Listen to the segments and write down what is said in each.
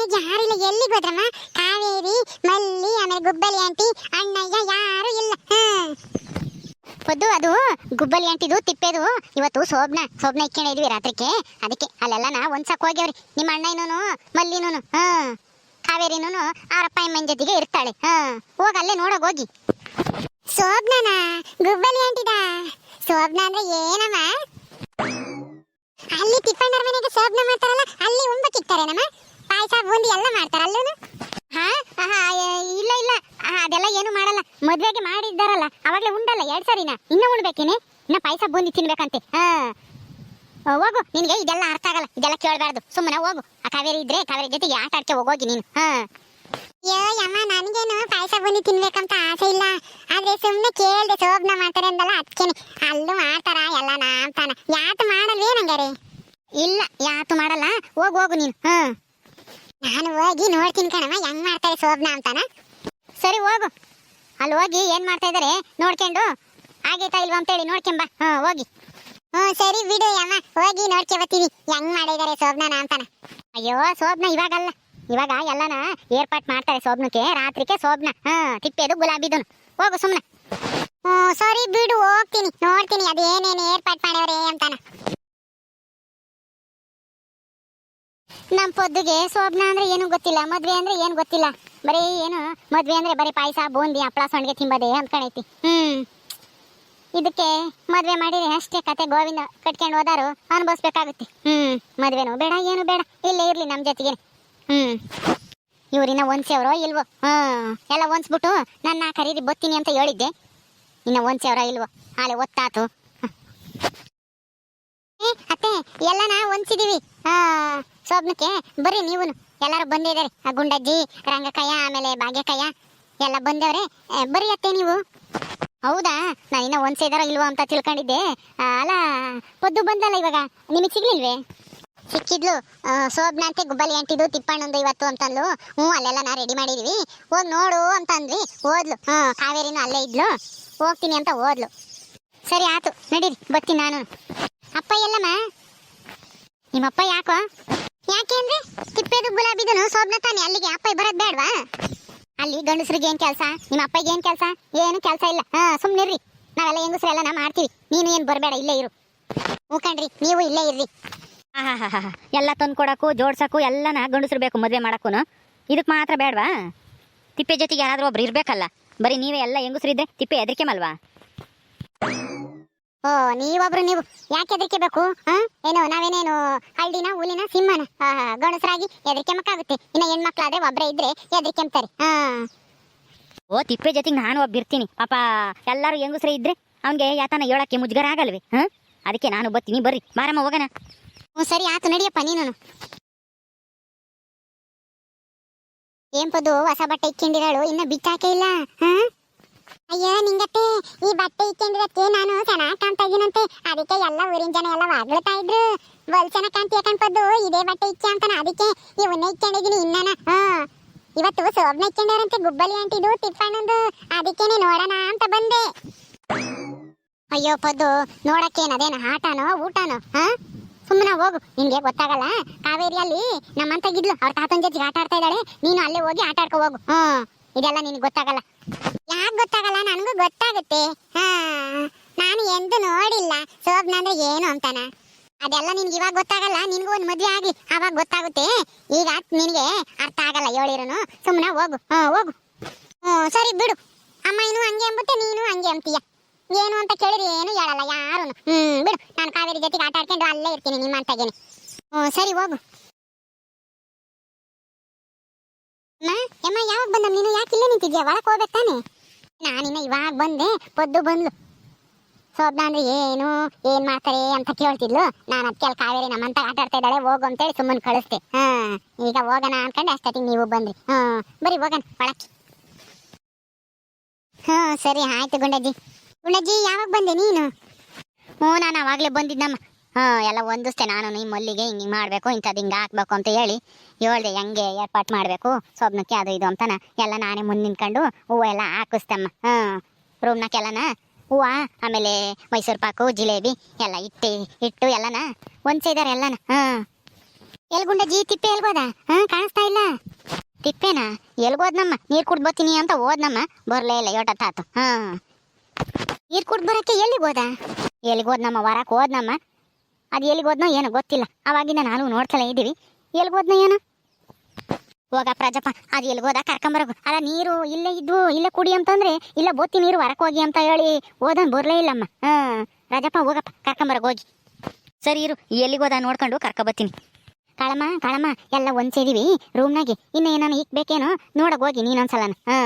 ಮನೆಗೆ ಯಾರಿಲ್ಲ ಎಲ್ಲಿ ಹೋದ್ರಮ್ಮ? ಕಾವೇರಿ ಮಲ್ಲಿ ಆಮೇಲೆ ಗುಬ್ಬಲಿ ಆಂಟಿ ಅಣ್ಣಯ್ಯ ಯಾರು ಇಲ್ಲ. ಪದ್ದು ಅದು ಗುಬ್ಬಲಿ ಆಂಟಿದು ತಿಪ್ಪೆದು. ಇವತ್ತು ಸೋಬ್ನ ಸೋಬ್ನ ಇಕ್ಕೊಂಡಿದ್ವಿ ರಾತ್ರಿಗೆ ಅದಕ್ಕೆ ಅಲ್ಲೆಲ್ಲ ನಾ ಒಂದ್ಸಕ್ ಹೋಗ್ಯವ್ರಿ. ನಿಮ್ಮ ಅಣ್ಣಯ್ಯನೂ ಮಲ್ಲಿನೂ ಹಾ. ಕಾವೇರಿನೂ ಅವರಪ್ಪ ಅಮ್ಮನ ಜೊತೆಗೆ ಇರ್ತಾಳೆ. ಹಾ. ಹೋಗ ಅಲ್ಲೇ ನೋಡೋಗ ಹೋಗಿ. ಸೋಬ್ನನ ಗುಬ್ಬಲಿ ಆಂಟಿದ? ಸೋಬ್ನ ಅಂದ್ರೆ ಏನಮ್ಮ? ಅಲ್ಲಿ ತಿಪ್ಪಣ್ಣರ ಮನೆಗೆ ಸೋಬ್ನ ಮಾಡ್ತಾರಲ್ಲ ಅಲ್ಲಿ ಉಂಬಕ್ಕಿಕ್ತಾರೆ ನಮ್ಮ ಪಾಯಸ ಬೂಂದಿ ಎಲ್ಲ ಮಾಡ್ತಾರ ಅಲ್ಲೂನು? ಹಾ? ಇಲ್ಲ ಇಲ್ಲ. ಅದೆಲ್ಲ ಏನು ಮಾಡಲ್ಲ. ಮದ್ವೆಗೆ ಮಾಡಿದ್ದಾರಲ್ಲ ಅವಾಗ್ಲೇ ಉಂಡಲ್ಲ ಎರಡ್ ಸರಿನ. ಇನ್ನ ಉಣ್ಬೇಕೇನೆ? ಇನ್ನ ಪಾಯಸ ಬೂಂದಿ ತಿನ್ಬೇಕಂತೆ. ಹಾ. ಹೋಗು. ನಿನ್ಗೆ ಇದೆಲ್ಲ ಅರ್ಥ ಆಗಲ್ಲ. ಇದೆಲ್ಲ ಕೇಳಬಾರ್ದು. ಸುಮ್ಮನೆ ಹೋಗು. ಆ ಕಾವೇರಿ ಇದ್ರೆ ಕಾವೇರಿ ಜೊತೆಗೆ ಆಟ ಆಡ್ಕೆ ಹೋಗೋಗಿ ನೀನು. ಹಾ. ಅಯ್ಯೋ ಯಮ್ಮ ನನಗೇನು ಪಾಯಸ ಬೂಂದಿ ತಿನ್ಬೇಕಂತ ಆಸೆ ಇಲ್ಲ. ಆದ್ರೆ ಸುಮ್ಮನೆ ಕೇಳ್ದೆ ಸೋಬ್ನ ಮಾಡ್ತಾರೆ ಅಂದಲ್ಲ ಅದಕ್ಕೇನೆ ಅಲ್ಲೂ ಮಾಡ್ತಾರ ಎಲ್ಲ ಅಂತಾನ ಯಾತು ಮಾಡಲ್ವೇ ನಂಗಾರೆ ಇಲ್ಲ ಯಾತು ಮಾಡಲ್ಲ. ಹೋಗು ಹೋಗು ನೀನು. ಹಾ. ನಾನು ಹೋಗಿ ನೋಡ್ತೀನಿ ಕಣಮ್ಮ, ಹೆಂಗ್ ಮಾಡ್ತಾರೆ ಸೋಬ್ನ ಅಂತಾನ. ಸರಿ, ಹೋಗು. ಅಲ್ಲಿ ಹೋಗಿ ಏನ್ ಮಾಡ್ತಾ ಇದಾರೆ? ನೋಡ್ಕೊಂಡು. ಆಗೈತಾ ಇಲ್ವಾ ಅಂತೇಳಿ ನೋಡ್ಕೊಂಬ ಹಾ ಹೋಗಿ. ಹ್ಮ್, ಸರಿ ಬಿಡು ಅಮ್ಮ ಹೋಗಿ ನೋಡ್ಕೊಬತ್ತೀನಿ ಹೆಂಗ್ ಮಾಡಿದಾರೆ ಸೋಬ್ನ ಅಂತಾನ. ಅಯ್ಯೋ ಸೋಬ್ನ ಇವಾಗಲ್ಲ. ಇವಾಗ ಎಲ್ಲಾನ ಏರ್ಪಾಟ್ ಮಾಡ್ತಾರೆ ಸೋಬ್ನಕ್ಕೆ ರಾತ್ರಿಗೆ ಸೋಬ್ನ ಹಾ ತಿಪ್ಪೆದು ಗುಲಾಬಿದು ಹೋಗು ಸುಮ್ಮನೆ ಹ್ಮ್, ಸರಿ ಬಿಡು, ಹೋಗ್ತೀನಿ. ನೋಡ್ತೀನಿ, ಅದೇನೇನು ಏರ್ಪಾಟ್ ಮಾಡ್ಯವ್ರೆ ಅಂತಾನ. ನಮ್ ಪೊದ್ದುಗೆ ಸೋಬ್ನ ಅಂದ್ರೆ ಏನು ಗೊತ್ತಿಲ್ಲ, ಮದ್ವೆ ಅಂದ್ರೆ ಏನು ಗೊತ್ತಿಲ್ಲ. ಬರೀ ಏನು, ಮದ್ವೆ ಅಂದ್ರೆ ಬರೀ ಪಾಯಸ, ಬೂಂದಿ ಹಪ್ಪಳ ಸೊಂಡಿಗೆ ತಿಂಬದೆ ಅನ್ಕೊಂಡೈತಿ ಹ್ಮ್. ಇದಕ್ಕೆ ಮದ್ವೆ ಮಾಡಿದ್ರೆ ಅಷ್ಟೇ ಕತೆ ಗೋವಿಂದ ಕಟ್ಕೊಂಡು ಹೋದಾರು, ಅನುಭವಿಸ್ಬೇಕಾಗುತ್ತೆ. ಹ್ಮ್. ಮದ್ವೆನೂ ಬೇಡ, ಏನು ಬೇಡ, ಇಲ್ಲೇ ಇರ್ಲಿ ನಮ್ಮ ಜೊತೆಗೆ. ಹ್ಮ್. ಇವ್ರಿನ್ನ ಒಂದ್ಸೇವ್ರೋ ಇಲ್ವೋ? ಹ್ಮ್. ಎಲ್ಲ ಒಂದ್ಸ್ಬಿಟ್ಟು ನನ್ನ ಖರೀದಿ ಬತ್ತೀನಿ ಅಂತ ಹೇಳಿದ್ದೆ. ಇನ್ನ ಒಂದ್ಸೇವ್ರ ಇಲ್ವೋ? ಹಾಳೆ ಒತ್ತಾತು. ಅತ್ತೆ ಅತ್ತೆ, ಎಲ್ಲನ ಹೊಂದ್ಸಿದೀವಿ ಆ ಸೋಬ್ನಕ್ಕೆ ಬರ್ರಿ ನೀವು ಎಲ್ಲರೂ ಬಂದಿದ್ದಾರೆ. ಆ ಗುಂಡಜ್ಜಿ, ರಂಗಕಯ್ಯ, ಆಮೇಲೆ ಭಾಗ್ಯಕಯ್ಯ, ಎಲ್ಲ ಬಂದವ್ರೆ. ಬರ್ರಿ ಅತ್ತೆ ನೀವು. ಹೌದಾ? ನಾನು ಇನ್ನ ಒಂದ್ಸಿದಾರೋ ಇಲ್ವಾ ಅಂತ ತಿಳ್ಕೊಂಡಿದ್ದೆ. ಅಲ್ಲ, ಪದ್ದು ಬಂದಲ್ಲ ಇವಾಗ? ನಿಮಗೆ ಸಿಗ್ಲಿಲ್ವೇ? ಸಿಕ್ಕಿದ್ಲು. ಸೋಬ್ನ ಅಂತೆ, ಗುಬ್ಬಲಿ ಅಂಟಿದ್ದು ತಿಪ್ಪಣ್ಣಂದು ಇವತ್ತು ಅಂತಂದ್ಲು. ಹ್ಞೂ, ಅಲ್ಲೆಲ್ಲ ನಾ ರೆಡಿ ಮಾಡಿದ್ವಿ. ಹೋಗಿ ನೋಡು ಅಂತ ಅಂದ್ವಿ ಓದ್ಲು. ಹ್ಞೂ ಕಾವೇರಿನೂ ಅಲ್ಲೇ ಇದ್ಲು. ಹೋಗ್ತೀನಿ ಅಂತ ಓದ್ಲು. ಸರಿ ಆಯ್ತು ನಡೀರಿ, ಬರ್ತೀನಿ ನಾನು. ಅಪ್ಪ ಎಲ್ಲಮ್ಮ? ನಿಮ್ಮಪ್ಪ ಯಾಕೋ? ಯಾಕೆ ತಿಪ್ಪೇದು ಗುಲಾಬಿದನು ಸೋಬ್ನ ತಾನೆ. ಅಲ್ಲಿಗೆ ಅಪ್ಪ ಬರೋದ್ ಬೇಡವಾ? ಅಲ್ಲಿ ಗಂಡಸ್ರಿಗೆ ಏನ್ ಕೆಲಸ? ನಿಮ್ಮ ಅಪ್ಪಗೆ ಏನ್ ಕೆಲಸ? ಏನು ಕೆಲಸ ಇಲ್ಲ. ಹಾ ಸುಮ್ನಿರ್ರಿ ನಾವೆಲ್ಲ ಹೆಂಗಸ್ರೆಲ್ಲ ನಾ ಮಾಡ್ತೀವಿ. ನೀನು ಏನ್ ಬರಬೇಡ ಇಲ್ಲೇ ಇರು. ಹೂಕಂಡ್ರಿ ನೀವು ಇಲ್ಲೇ ಇರ್ರಿ. ಹಾ ಎಲ್ಲ ತಂದು ಜೋಡ್ಸಕು ಜೋಡ್ಸಕ್ಕೂ ಎಲ್ಲನ ಗಂಡಸ್ರು ಬೇಕು ಮದುವೆ ಮಾಡಕ್ಕೂನು. ಇದಕ್ಕೆ ಮಾತ್ರ ಬೇಡವಾ? ತಿಪ್ಪೆ ಜೊತೆಗೆ ಯಾರಾದ್ರೂ ಒಬ್ರು ಇರ್ಬೇಕಲ್ಲ. ಬರೀ ನೀವೇ ಎಲ್ಲ ಹೆಂಗಸ್ರಿದ್ರೆ ತಿಪ್ಪೆ ಎದ್ರಿಕೆ ಮಲ್ವಾ? ಓ ನೀವೊಬ್ರು ನೀವು. ಯಾಕೆ ಎದ್ರಿಕೆ ಬೇಕು ಹಾ? ಏನು ನಾವೇನೇನು ಹಳ್ಳಿನ ಹುಲಿನ ಸಿಂಹನ ಹಾ ಗಂಡಸರಾಗಿ ಹೆದರಿಕೆ ಮಕ್ಕಾಗುತ್ತೆ. ಇನ್ನ ಹೆಣ್ಮಕ್ಳಾದ್ರೆ ಒಬ್ರೇ ಇದ್ರೆ ಹೆದರಿಕೆಂಬ್ತಾರೆ ಹಾ. ಓ ತಿಪ್ಪೆ ಜೊತೆಗೆ ನಾನು ಒಬ್ಬ ಇರ್ತೀನಿ. ಪಾಪ ಎಲ್ಲರೂ ಹೆಂಗಸ್ರೆ ಇದ್ರೆ ಅವ್ನಿಗೆ ಯಾತನ ಹೇಳಕ್ಕೆ ಮುಜುಗರ ಆಗಲ್ವಿ ಹಾಂ? ಅದಕ್ಕೆ ನಾನು ಬರ್ತೀನಿ ಬರ್ರಿ. ಮಾರಮ್ಮ ಹೋಗೋಣ. ಹ್ಞೂ ಸರಿ ಆತು ನಡಿಯಪ್ಪ ನೀನು ಏನ್ ಪದು ಹೊಸ ಬಟ್ಟೆ ಇಕ್ಕೊಂಡಿರಾಳು ಇನ್ನ ಬಿಚ್ಚಾಕೆ ಇಲ್ಲ ಹಾ? ಅಯ್ಯೋ ನಿಂಗತ್ತೆ ಈ ಬಟ್ಟೆ ಇಕ್ಕೊಂಡಿರತ್ತೆ ನಾನು ಚೆನ್ನಾಗಿ ಕಾಣ್ತಾ ಇದ್ದೀನಂತೆ. ಅದಕ್ಕೆ ಎಲ್ಲ ಊರಿನ ಜನ ಎಲ್ಲ ವಾಗ್ಲತಾ ಇದ್ರು. ಬಲ್ ಚೆನ್ನಾಗ್ ಕಾಣ್ತೀಯ ಕಣ್ಪದ್ದು? ಇದೇ ಬಟ್ಟೆ ಇಕ್ಕೆ ಅಂತಾನ? ಅದಕ್ಕೆ ಇವನ್ನ ಇಕ್ಕೊಂಡಿದ್ದೀನಿ ಇನ್ನನ. ಹಾ. ಇವತ್ತು ಸೋಬ್ನ ಇಕ್ಕೊಂಡಾರಂತೆ ಗುಬ್ಬಲಿ ಅಂಟಿದು ತಿಪ್ಪಣ್ಣಂದು. ಅದಕ್ಕೇನೆ ನೋಡೋಣ ಅಂತ ಬಂದೆ. ಅಯ್ಯೋ, ಪದ್ದು ನೋಡಕ್ಕೇನ್ ಅದೇನ ಆಟನೋ ಊಟನೋ, ಹಾ? ಸುಮ್ಮನೆ ಹೋಗು. ನಿನ್ಗೆ ಗೊತ್ತಾಗಲ್ಲ? ಕಾವೇರಿಯಲ್ಲಿ ನಮ್ಮಂತಾಗಿದ್ಲು ಅವ್ರ ತಾತನ ಜೊತೆಗೆ ಆಟ ಆಡ್ತಾ ಇದ್ದಾಳೆ. ನೀನು ಅಲ್ಲೇ ಹೋಗಿ ಆಟ ಆಡ್ಕೊ ಹೋಗು. ಹ್ಮ್. ಇದೆಲ್ಲ ನಿನಗೆ ಗೊತ್ತಾಗಲ್ಲ. ಯಾಕೆ ಗೊತ್ತಾಗಲ್ಲ? ನನಗೂ ಗೊತ್ತಾಗುತ್ತೆ. ಹಾ, ನಾನು ಎಂದು ನೋಡಿಲ್ಲ. ಸೋಬ್ನ ಅಂದ್ರೆ ಏನು ಅಂತಾನ? ಅದೆಲ್ಲ ನಿನ್ಗೆ ಇವಾಗ ಗೊತ್ತಾಗಲ್ಲ? ನಿನ್ಗೂ ಒಂದು ಮದುವೆ ಆಗಿ ಅವಾಗ ಗೊತ್ತಾಗುತ್ತೆ. ಈಗ ನಿನಗೆ ಅರ್ಥ ಆಗಲ್ಲ, ಹೇಳಿರೋನು. ಸುಮ್ಮನೆ ಹೋಗು. ಹಾ, ಹೋಗು. ಹ್ಮ್, ಸರಿ ಬಿಡು. ಅಮ್ಮ ಇನ್ನು ಹಂಗೆ ಅಂಬುತ್ತೆ ನೀನು ಹಂಗೆ ಅಂತೀಯ. ಏನು ಅಂತ ಕೇಳಿದ್ರೆ ಏನು ಹೇಳಲ್ಲ ಯಾರು ಹ್ಞೂ ಬಿಡು. ನಾನು ಕಾವೇರಿ ಜೊತೆಗೆ ಆಟ ಆಡ್ಕೊಂಡು ಅಲ್ಲೇ ಇರ್ತೀನಿ, ನಿಮ್ಮ ಅಂತಾಗೇನೆ. ಹ್ಞೂ ಸರಿ ಹೋಗು. ಅಮ್ಮ ಅಮ್ಮ ಯಾವಾಗ ಬಂದ ನೀನು? ಯಾಕೆ ಇಲ್ಲೇ ನಿಂತಿದ್ಯಾ? ಒಳಗೆ ಹೋಗ್ಬೇಕು ತಾನೆ? ನಾನಿನ್ನ ಇವಾಗ ಬಂದೆ, ಪೊದ್ದು ಬಂದ್ಲು. ಸೋಬ್ನ ಅಂದ್ರೆ ಏನು, ಏನ್ ಮಾಡ್ತಾರೆ ಅಂತ ಕೇಳ್ತಿದ್ಲು. ನಾನು ಅದಕ್ಕೆ ಕಾವೇರಿ ನಮ್ಮಂತ ಆಟ ಆಡ್ತಾ ಇದ್ದಾಳೆ, ಹೋಗು ಅಂತೇಳಿ ಸುಮ್ಮನೆ ಕಳಿಸ್ತೆ ಹಾ, ಈಗ ಹೋಗೋಣ ಅನ್ಕೊಂಡೆ, ಅಷ್ಟೊತ್ತಿಗೆ ನೀವು ಬಂದ್ರಿ. ಹಾ, ಬರೀ ಹೋಗೋಣ, ಒಳಕ್ಕೆ. ಹಾ, ಸರಿ, ಆಯ್ತು ಗುಂಡಜ್ಜಿ. ಗುಂಡಜ್ಜಿ, ಯಾವಾಗ ಬಂದೆ ನೀನು? ಹ್ಞೂ, ನಾನು ಅವಾಗಲೇ ಬಂದಿದ್ದಮ್ಮ ಹಾಂ, ಎಲ್ಲ ಹೊಂದಿಸ್ತೆ ನಾನು ಈ ಮಲ್ಲಿಗೆ, ಹಿಂಗೆ ಮಾಡಬೇಕು ಇಂಥದ್ದು ಹಿಂಗೆ ಹಾಕ್ಬೇಕು ಅಂತ ಹೇಳಿ. ಹೇಳ್ದೆ, ಹೆಂಗೆ ಏರ್ಪಾಟ್ ಮಾಡಬೇಕು ಸೊಬ್ನಕ್ಕೆ ಅದು ಇದು ಅಂತಾನ. ಎಲ್ಲ ನಾನೇ ಮುಂದೆ ನಿಂತ್ಕೊಂಡು ಹೂವು ಎಲ್ಲ ಹಾಕಿಸ್ತಮ್ಮ. ಹಾಂ ರೂಮ್ನಕ್ಕೆಲ್ಲನ ಹೂವು, ಆಮೇಲೆ ಮೈಸೂರು ಪಾಕು, ಜಿಲೇಬಿ ಎಲ್ಲ ಇಟ್ಟು ಇಟ್ಟು ಎಲ್ಲನ ಹೊಂದ್ಸಿದ್ದಾರೆ ಎಲ್ಲನ. ಹಾಂ. ಜಿ ತಿಪ್ಪೆ ಎಲ್ಗೋದ? ಹಾ, ಕಾಣಿಸ್ತಾ ಇಲ್ಲ. ತಿಪ್ಪೇನಾ? ಎಲ್ಗೋದ್ನಮ್ಮ? ನೀರು ಕುಡ್ದು ಬರ್ತೀನಿ ಅಂತ ಹೋದ್ನಮ್ಮ. ಬರಲೇ ಇಲ್ಲ, ಯೋಟತ್ತಾತು. ಹಾ. ನೀರು ಕುಡ್ದು ಬರೋಕ್ಕೆ ಎಲ್ಲಿಗೆ ಹೋದ? ಎಲ್ಲಿಗೋದ್ನಮ್ಮ ವರಕ್ಕೆ ಹೋದ್ನಮ್ಮ. ಅದು ಎಲ್ಲಿಗೋದ್ನೋ ಏನೋ ಗೊತ್ತಿಲ್ಲ. ಅವಾಗಿಂದ ನಾನು ನೋಡ್ತಲೇ ಇದ್ದೀವಿ. ಎಲ್ಲಿಗೋದ್ನೋ ಏನೋ? ಹೋಗ ಪ್ರಜಪ್ಪ, ಅದು ಎಲ್ಲಿಗೋದ ಕರ್ಕೊಂಬರಗು ಅಲ್ಲ, ನೀರು ಇಲ್ಲೇ ಇದ್ವು, ಇಲ್ಲೇ ಕುಡಿ ಅಂತಂದ್ರೆ, ಇಲ್ಲ ಬೋತಿ ನೀರು ಹೊರಕ್ ಹೋಗಿ ಅಂತ ಹೇಳಿ ಓದನ್ ಬರ್ಲೇ ಇಲ್ಲಮ್ಮ. ಹ, ರಾಜಪ್ಪ, ಹೋಗಪ್ಪ ಕರ್ಕೊಂಬರಗ್ ಹೋಗಿ. ಸರಿ ಇರು ಎಲ್ಲಿಗೋದ ನೋಡ್ಕೊಂಡು ಕರ್ಕೊಬತ್ತೀನಿ ಕಳಮ್ಮ ಕಳಮ್ಮ, ಎಲ್ಲ ಒಂದ್ಸೇದಿವಿ ರೂಮ್ನಾಗೆ. ಇನ್ನು ಏನಾನ ಇಕ್ ಬೇಕೇನೋ ನೋಡಕ್ ಹೋಗಿ ನೀನೊಂದ್ಸಲನ ಹಾ.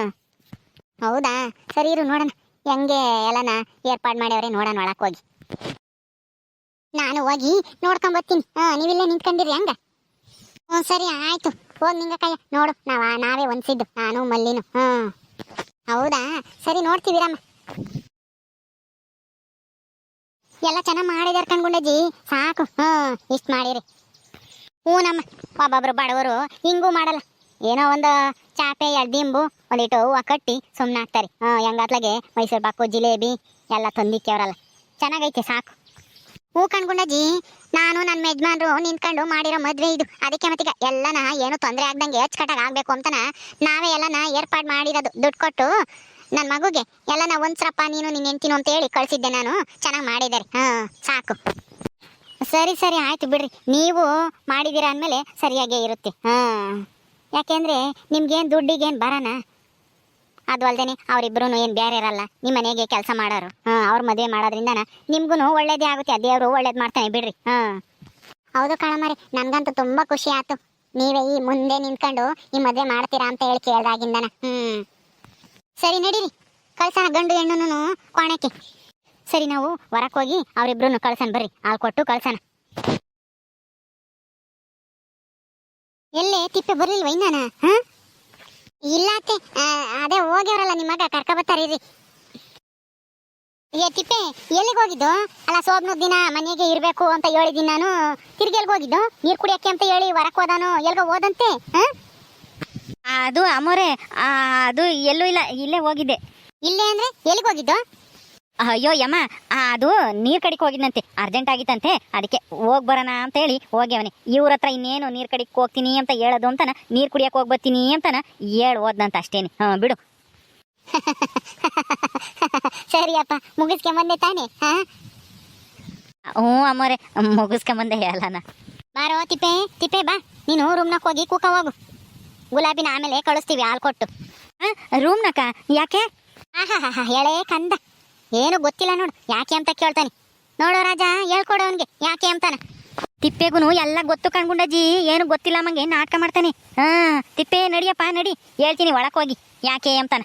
ಹೌದಾ? ಸರಿ ಇರು, ನೋಡೋಣ. ಹೆಂಗೆ ಎಲ್ಲನ ಏರ್ಪಾಡು ಮಾಡ್ಯವ್ರೆ ನೋಡೋಣ ಒಳಕ್ ಹೋಗಿ. ನಾನು ಹೋಗಿ ನೋಡ್ಕೊಂಡ್ ಬರ್ತೀನಿ. ಹಾ ನೀವಿಲ್ಲೇ ನಿಂತ್ಕೊಂಡಿರಿ ಹಂಗ? ಹ್ಞೂ ಸರಿ, ಆಯ್ತು. ಹೋಗ್ ನಿಂಗ ಕೈಯ ನೋಡು, ನಾವ, ನಾವೇ ಒಂದ್ಸಿದ್ದು ನಾನು, ಮಲ್ಲಿನು. ಹ್ಮ್. ಹೌದಾ? ಸರಿ ನೋಡ್ತೀವಿರಮ್ಮ ಎಲ್ಲ ಚೆನ್ನಾಗಿ ಮಾಡಿದಾರೆ ಕಣ್ಗುಂಡಜ್ಜಿ ಸಾಕು. ಹ್ಮ್, ಇಷ್ಟು ಮಾಡಿರಿ. ಹ್ಞೂ ನಮ್ಮ ಒಬ್ಬೊಬ್ರು ಬಡವರು ಹಿಂಗೂ ಮಾಡಲ್ಲ. ಏನೋ ಒಂದು ಚಾಪೆ ಎಡ್ದಿಂಬು ಒಂದಿಟ್ಟು ಹೂವು ಕಟ್ಟಿ ಸುಮ್ಮನೆ ಹಾಕ್ತಾರೆ ಹಾಂ ಹೆಂಗತ್ಲಾಗೆ ಮೈಸೂರು ಬಾಕು ಜಿಲೇಬಿ ಎಲ್ಲ ತಂದಿಕ್ಕೇವ್ರಲ್ಲ. ಚೆನ್ನಾಗೈತೆ, ಸಾಕು. ಹೂ ಕಣ್ಗುಂಡಜ್ಜಿ ನಾನು ನನ್ನ ಯಜಮಾನ್ರು ನಿಂತ್ಕೊಂಡು ಮಾಡಿರೋ ಮದ್ವೆ ಇದು. ಅದಕ್ಕೆ ಮತ್ತೀಗ ಎಲ್ಲನ ಏನು ತೊಂದರೆ ಆಗ್ದಂಗೆ ಅಚ್ಚುಕಟ್ಟಾಗಿ ಆಗ್ಬೇಕು ಅಂತನ ನಾವೇ ಎಲ್ಲನ ಏರ್ಪಾಡು ಮಾಡಿರೋದು ದುಡ್ಡು ಕೊಟ್ಟು ನನ್ನ ಮಗುಗೆ ಎಲ್ಲನ ಒಂದ್ಸರಪ್ಪ ನೀನು ನಿನ್ನ ಹೆಂಡ್ತೀನು ಅಂತ ಹೇಳಿ ಕಳಿಸಿದ್ದೆ ನಾನು. ಚೆನ್ನಾಗಿ ಮಾಡಿದ್ದಾರೆ ಹಾಂ, ಸಾಕು. ಸರಿ ಸರಿ, ಆಯ್ತು ಬಿಡ್ರಿ. ನೀವು ಮಾಡಿದ್ದೀರಾ ಅಂದಮೇಲೆ ಸರಿಯಾಗೇ ಇರುತ್ತೆ. ಹಾಂ. ಯಾಕೆಂದ್ರೆ ನಿಮ್ಗೇನು ದುಡ್ಡಿಗೇನು ಬರೋಣ ಅದು ಅಲ್ಲದೆ ಅವರಿಬ್ರು ಏನು ಬೇರೆ ಇರಲ್ಲ. ನಿಮ್ಮ ಮನೆಗೆ ಕೆಲಸ ಮಾಡೋರು. ಹಾಂ, ಅವ್ರ ಮದುವೆ ಮಾಡೋದ್ರಿಂದ ನಿಮ್ಗೂ ಒಳ್ಳೇದೇ ಆಗುತ್ತೆ. ದೇವರು ಒಳ್ಳೇದು ಮಾಡ್ತಾನೆ, ಬಿಡ್ರಿ. ಹಾಂ. ಹೌದು ಕಣಮಾರಿ ನನಗಂತೂ ತುಂಬಾ ಖುಷಿ ಆಯ್ತು. ನೀವೇ ಈ ಮುಂದೆ ನಿಂತ್ಕೊಂಡು ಈ ಮದುವೆ ಮಾಡ್ತೀರಾ ಅಂತ ಹೇಳಿ ಕೇಳ್ದಾಗಿಂದನ. ಹ್ಞೂ ಸರಿ, ನಡೀರಿ. ಕಳ್ಸೋಣ ಗಂಡು ಹೆಣ್ಣು ಕೋಣಕ್ಕೆ. ಸರಿ, ನಾವು ಹೊರಕ್ಕೆ ಹೋಗಿ ಅವರಿಬ್ರು ಕಳ್ಸೋಣ, ಬರ್ರಿ. ಹಾಲು ಕೊಟ್ಟು ಕಳ್ಸೋಣ. ಎಲ್ಲೇ, ತಿಪ್ಪೆ ಬರ್ಲಿಲ್ವ ಇನ್ನಾನ? ಹಾ? ಇಲ್ಲ ಅತ್ತೆ. ಅದೇ ಹೋಗ್ಯವ್ರಲ್ಲ ನಿಮ್ಮ ಮಗ ಕರ್ಕ ಬರ್ತಾರಿರಿ ಏ ತಿಪ್ಪೆ ಎಲ್ಲಿಗೆ ಹೋಗಿದ್ದು? ಅಲ್ಲ ಸೋಬ್ನ ದಿನ ಮನೆಗೆ ಇರಬೇಕು ಅಂತ ಹೇಳಿದ್ದೀನಿ ನಾನು. ತಿರ್ಗಿ ಎಲ್ಗ್ ಹೋಗಿದ್ದು? ನೀರು ಕುಡಿಯಕ್ಕೆ ಅಂತ ಹೇಳಿ ಹೊರಕ್ಕೆ ಹೋದಾನು ಎಲ್ಗೋ ಹೋದಂತೆ? ಹಾ? ಅದು ಅಮೋರೆ ಆ, ಅದು ಎಲ್ಲೂ ಇಲ್ಲ ಇಲ್ಲೇ ಹೋಗಿದ್ದೆ. ಇಲ್ಲೇ ಅಂದ್ರೆ ಎಲ್ಲಿಗೆ ಹೋಗಿದ್ದು? ಅಯ್ಯೋ ಯಮ್ಮ ಅದು ನೀರ್ ಕಡಿಕ್ ಹೋಗಿದ್ನಂತೆ ಅರ್ಜೆಂಟ್ ಆಗಿತ್ತಂತೆ ಅದಕ್ಕೆ ಹೋಗ್ ಬರೋಣ ಅಂತ ಹೇಳಿ ಹೋಗ್ಯವನೆ. ಇವ್ರ ಹತ್ರ ಇನ್ನೇನು ನೀರ್ ಕಡಿಕ್ ಹೋಗ್ತೀನಿ ಅಂತ ಹೇಳೋದು ಅಂತನ ನೀರ್ ಕುಡಿಯಕ್ ಹೋಗ್ ಬರ್ತೀನಿ ಅಂತಾನ ಹೇಳ್ ಹೋದ್ನಂತ ಅಷ್ಟೇನೆ. ಹಾ ಬಿಡು. ಸರಿಯಪ್ಪ ಮುಗಿಸ್ಕೊಂಬಂದೆ ತಾನೆ ಹಾ? ಹ್ಞೂ ಅಮ್ಮೋರೆ ಮುಗಿಸ್ಕೊಂಬಂದೆ ಹೇಳಣ ಬಾರೋ ತಿಪ್ಪೆ ತಿಪ್ಪೆ ಬಾ ನೀನು ರೂಮ್ನಾಗ ಹೋಗಿ ಕೂಕ ಹೋಗು. ಗುಲಾಬಿನ ಆಮೇಲೆ ಕಳಿಸ್ತೀವಿ ಹಾಲ್ ಕೊಟ್ಟು. ರೂಮ್ನಕ ಯಾಕೆ ಹಾ ಹಾ ಹಾ ಹೇಳೇ ಕಂದ. ಏನು ಗೊತ್ತಿಲ್ಲ ನೋಡು. ಯಾಕೆ ಅಂತ ಕೇಳ್ತಾನೆ. ನೋಡೋ ರಾಜ, ಹೇಳ್ಕೊಡು ಅವನಿಗೆ. ಯಾಕೆ ಅಂತಾನ. ತಿಪ್ಪೆಗೂ ಎಲ್ಲ ಗೊತ್ತು ಕಣ್ಗುಂಡಜ್ಜಿ ಏನು ಗೊತ್ತಿಲ್ಲ ಮಂಗೆ, ನಾಟಕ ಮಾಡ್ತಾನೆ. ಹಾ, ತಿಪ್ಪೆ, ನಡಿಯಪ್ಪ, ನಡಿ. ಹೇಳ್ತೀನಿ, ಒಳಕ್ ಹೋಗಿ. ಯಾಕೆ ಅಂತಾನ.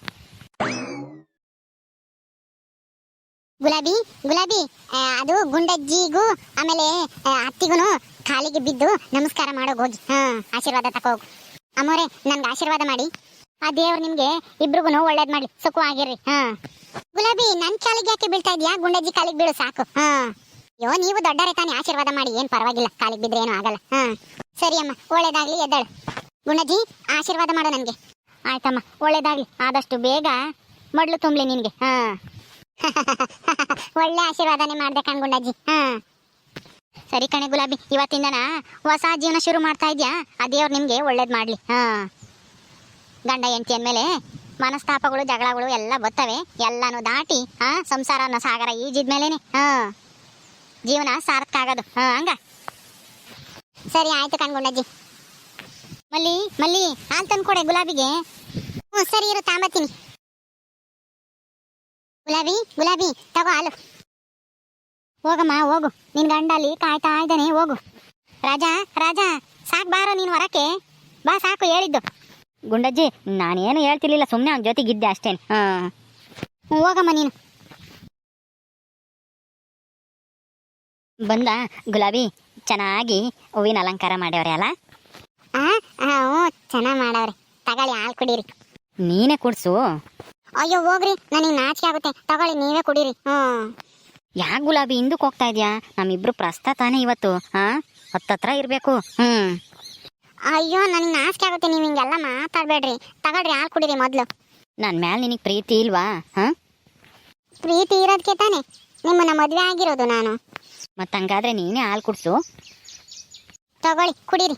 ಗುಲಾಬಿ ಗುಲಾಬಿ ಅದು ಗುಂಡಜ್ಜಿಗೂ, ಆಮೇಲೆ ಅತ್ತಿಗೂನು ಕಾಲಿಗೆ ಬಿದ್ದು ನಮಸ್ಕಾರ ಮಾಡೋಗಿ ಹೋಗಿ. ಹಾ, ಆಶೀರ್ವಾದ ತಕೋ ಹೋಗು. ಅಮ್ಮೋರೆ, ನನ್ಗೆ ಆಶೀರ್ವಾದ ಮಾಡಿ. ಆ ದೇವ್ರು ನಿಮ್ಗೆ ಇಬ್ರಿಗೂ ಒಳ್ಳೇದ್ ಮಾಡಿ ಸುಖವಾಗಿರ್ರಿ ಹಾ. ಗುಲಾಬಿ, ನನ್ ಕಾಲಿಗೆ ಯಾಕೆ ಬೀಳ್ತಾ ಇದೀಯಾ? ಗುಂಡಜ್ಜಿ ಕಾಲಿಗೆ ಬೀಳು ಸಾಕು. ಹಾ. ಅಯ್ಯೋ, ನೀವು ದೊಡ್ಡರೇ ತಾನೇ. ಆಶೀರ್ವಾದ ಮಾಡಿ. ಏನ್ ಪರವಾಗಿಲ್ಲ. ಕಾಲಿಗೆ ಬಿದ್ರೆ ಏನು ಆಗಲ್ಲ. ಹಾ. ಸರಿ ಅಮ್ಮ, ಒಳ್ಳೇದಾಗ್ಲಿ, ಎದ್ದಾಳು. ಗುಂಡಜ್ಜಿ, ಆಶೀರ್ವಾದ ಮಾಡು ನನ್ಗೆ. ಆಯ್ತಮ್ಮ, ಒಳ್ಳೇದಾಗ್ಲಿ. ಆದಷ್ಟು ಬೇಗ ಮೊಡ್ಲು ತುಂಬ್ಲಿ ನಿನ್ಗೆ. ಹಾ. ಒಳ್ಳೆ ಆಶೀರ್ವಾದನೆ ಮಾಡ್ದೆ ಕಣ್ಗುಂಡಜ್ಜಿ ಹಾ. ಸರಿ ಕಣೆ ಗುಲಾಬಿ, ಇವತ್ತಿಂದನ ಹೊಸ ಜೀವನ ಶುರು ಮಾಡ್ತಾ ಇದ್ಯಾ? ಆ ದೇವ್ರು ನಿಮ್ಗೆ ಒಳ್ಳೇದ್ ಮಾಡ್ಲಿ. ಹಾ. ಗಂಡ, ಹೆಂಡತಿ ಅಂದ್ಮೇಲೆ ಮನಸ್ತಾಪಗಳು, ಜಗಳಗಳು ಎಲ್ಲ ಬರ್ತವೆ ಎಲ್ಲಾನು ದಾಟಿ ಹಾ ಸಂಸಾರ ಅನ್ನೋ ಸಾಗರ ಈಜಿದ್ಮೇಲೆನೆ. ಹಾ, ಜೀವನ ಸಾರ್ಥಕ ಆಗೋದು. ಹಾ, ಹಂಗ. ಸರಿ, ಆಯ್ತು ಕಣ್ಗುಂಡಜ್ಜಿ ಮಲ್ಲಿ ಮಲ್ಲಿ, ಹಾಲು ತಂದ್ಕೊಡೆ ಗುಲಾಬಿಗೆ. ಹ್ಞೂ, ಸರಿ ಇರು, ತಾಂಬತ್ತೀನಿ. ಗುಲಾಬಿ ಗುಲಾಬಿ, ತಗೋ ಹಾಲು. ಹೋಗಮ್ಮ, ಹೋಗು. ನಿನ್ ಗಂಡ ಅಲ್ಲಿ ಕಾಯ್ತಾ ಇದ್ದಾನೆ, ಹೋಗು. ರಾಜಾ ರಾಜಾ, ಸಾಕ್ ಬಾರೋ ನೀನು ಹೊರಕ್ಕೆ. ಬಾ, ಸಾಕು, ಹೇಳಿದ್ದು. ಗುಂಡಜ್ಜಿ ನಾನೇನು ಹೇಳ್ತಿರ್ಲಿಲ್ಲ ಸುಮ್ಮನೆ ಅವನ ಜೊತೆಗಿದ್ದೆ ಇದ್ದೆ ಹಾ. ಹ್ಞೂ, ಹೋಗಮ್ಮ ನೀನು. ಬಂದ ಗುಲಾಬಿ ಚೆನ್ನಾಗಿ ಹೂವಿನ ಅಲಂಕಾರ ಮಾಡ್ಯವ್ರೆ ಅಲ್ಲ? ಹ್ಞೂ ಚೆನ್ನಾಗಿ ಮಾಡವ್ರೆ. ತಗೊಳ್ಳಿ ಹಾಲು ಕುಡೀರಿ. ನೀನೇ ಕುಡ್ಸು? ಅಯ್ಯೋ ಹೋಗ್ರಿ ನನಗೆ ನಾಚಿಕೆ ಆಗುತ್ತೆ. ತಗೊಳ್ಳಿ ನೀವೇ ಕುಡೀರಿ. ಹ್ಞೂ. ಯಾಕೆ ಗುಲಾಬಿ ಹಿಂದಕ್ಕೆ ಹೋಗ್ತಾ ಇದೆಯಾ? ನಮ್ಮಿಬ್ರು ಪ್ರಸ್ತ ತಾನೇ ಇವತ್ತು ಹಾಂ? ಹತ್ತತ್ರ ಇರಬೇಕು. ಹ್ಮ್. ಅಯ್ಯೋ ನನಗೆ ನಾಚಿಕೆ ಆಗುತ್ತೆ ನೀವು ಹಿಂಗೆಲ್ಲ ಮಾತಾಡಬೇಡ್ರಿ. ತಗೊಳ್ರಿ ಹಾಲು ಕುಡೀರಿ ಮೊದಲು. ನನ್ನ ಮ್ಯಾಲೆ ನಿನಗೆ ಪ್ರೀತಿ ಇಲ್ವಾ? ಹಾಂ? ಪ್ರೀತಿ ಇರೋದಕ್ಕೆ ತಾನೆ? ನಿಮ್ಮನ್ನ ಮದುವೆ ಆಗಿರೋದು ನಾನು. ಮತ್ತು ಹಂಗಾದ್ರೆ ನೀನೇ ಹಾಲು ಕುಡಿಸು. ತಗೊಳ್ಳಿ ಕುಡೀರಿ.